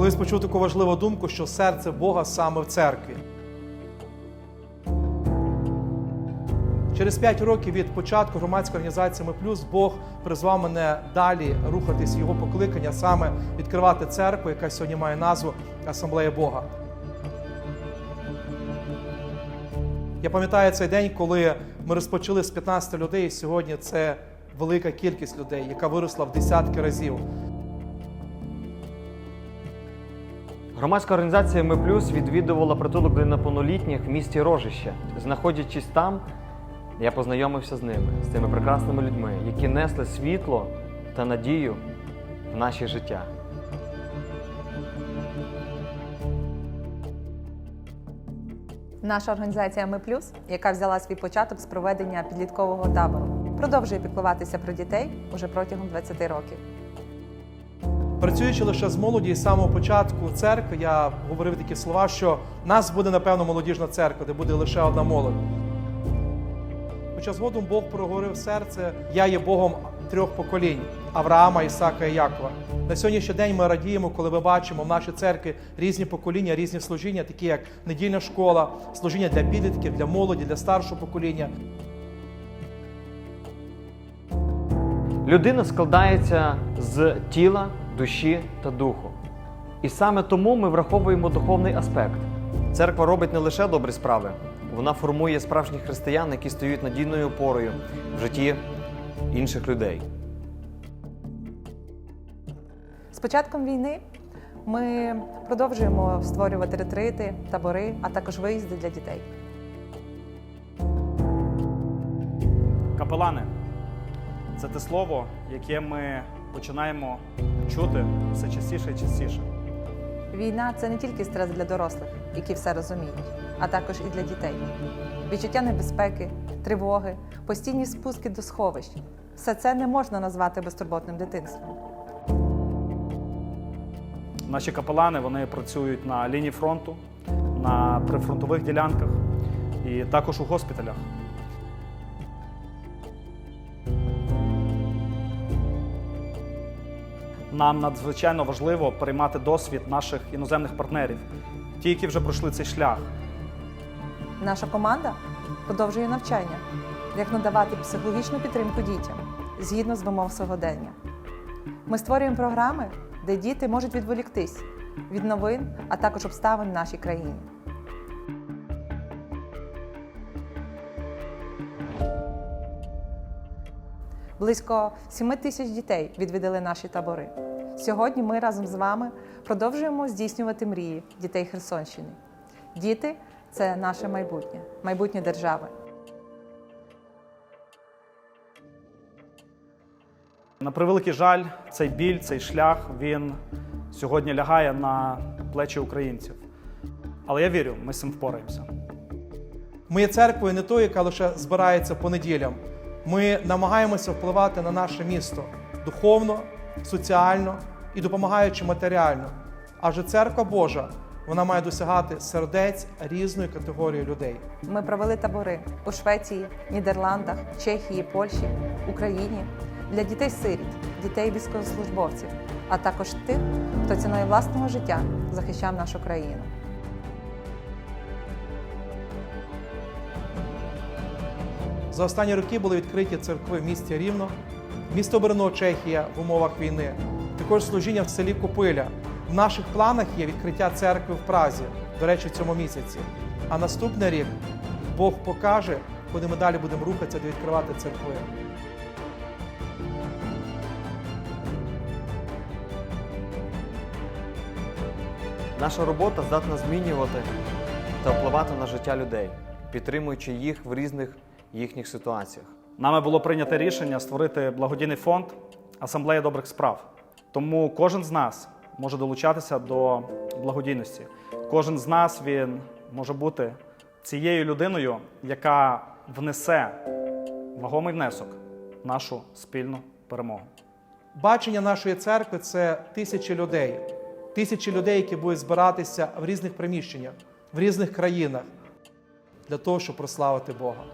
Колись почув таку важливу думку, що серце Бога саме в церкві. Через 5 років від початку громадської організації Ми Плюс Бог призвав мене далі рухатись його покликання, саме відкривати церкву, яка сьогодні має назву Асамблея Бога. Я пам'ятаю цей день, коли ми розпочали з 15 людей, і сьогодні це велика кількість людей, яка виросла в десятки разів. Громадська організація Ми Плюс відвідувала притулок для неповнолітніх в місті Рожище. Знаходячись там, я познайомився з ними, з цими прекрасними людьми, які несли світло та надію в наше життя. Наша організація Ми Плюс, яка взяла свій початок з проведення підліткового табору, продовжує піклуватися про дітей уже протягом 20 років. Працюючи лише з молоді, з самого початку церкви, я говорив такі слова, що нас буде, напевно, молодіжна церква, де буде лише одна молодь. Хоча згодом Бог проговорив серце, я є Богом трьох поколінь Авраама, Ісака і Якова. На сьогоднішній день ми радіємо, коли ми бачимо в нашій церкві різні покоління, різні служіння, такі як недільна школа, служіння для підлітків, для молоді, для старшого покоління. Людина складається з тіла, душі та духу. І саме тому ми враховуємо духовний аспект. Церква робить не лише добрі справи, вона формує справжніх християн, які стають надійною опорою в житті інших людей. З початком війни ми продовжуємо створювати ретрити, табори, а також виїзди для дітей. Капелани це те слово, яке ми починаємо чути все частіше і частіше. Війна це не тільки стрес для дорослих, які все розуміють, а також і для дітей. Відчуття небезпеки, тривоги, постійні спуски до сховищ. Все це не можна назвати безтурботним дитинством. Наші капелани вони працюють на лінії фронту, на прифронтових ділянках і також у госпіталях. Нам надзвичайно важливо переймати досвід наших іноземних партнерів, ті, які вже пройшли цей шлях. Наша команда продовжує навчання, як надавати психологічну підтримку дітям згідно з вимог сьогодення. Ми створюємо програми, де діти можуть відволіктись від новин, а також обставин в нашій країні. Близько 7 тисяч дітей відвідали наші табори. Сьогодні ми разом з вами продовжуємо здійснювати мрії дітей Херсонщини. Діти це наше майбутнє, майбутнє держави. На превеликий жаль, цей біль, цей шлях він сьогодні лягає на плечі українців. Але я вірю, ми з цим впораємося. Ми є церквою не тою, яка лише збирається по неділям. Ми намагаємося впливати на наше місто духовно, соціально і допомагаючи матеріально. Адже церква Божа вона має досягати сердець різної категорії людей. Ми провели табори у Швеції, Нідерландах, Чехії, Польщі, Україні для дітей-сиріт, дітей військовослужбовців, а також тих, хто ціною власного життя захищав нашу країну. За останні роки були відкриті церкви в місті Рівно, місто Брно, Чехія в умовах війни, також служіння в селі Копиля. В наших планах є відкриття церкви в Празі, до речі, в цьому місяці. А наступний рік Бог покаже, куди ми далі будемо рухатися де відкривати церкви. Наша робота здатна змінювати та впливати на життя людей, підтримуючи їх в різних їхніх ситуаціях. Нами було прийнято рішення створити благодійний фонд Асамблея добрих справ. Тому кожен з нас може долучатися до благодійності. Кожен з нас він може бути цією людиною, яка внесе вагомий внесок в нашу спільну перемогу. Бачення нашої церкви це тисячі людей, тисячі людей, які будуть збиратися в різних приміщеннях, в різних країнах для того, щоб прославити Бога.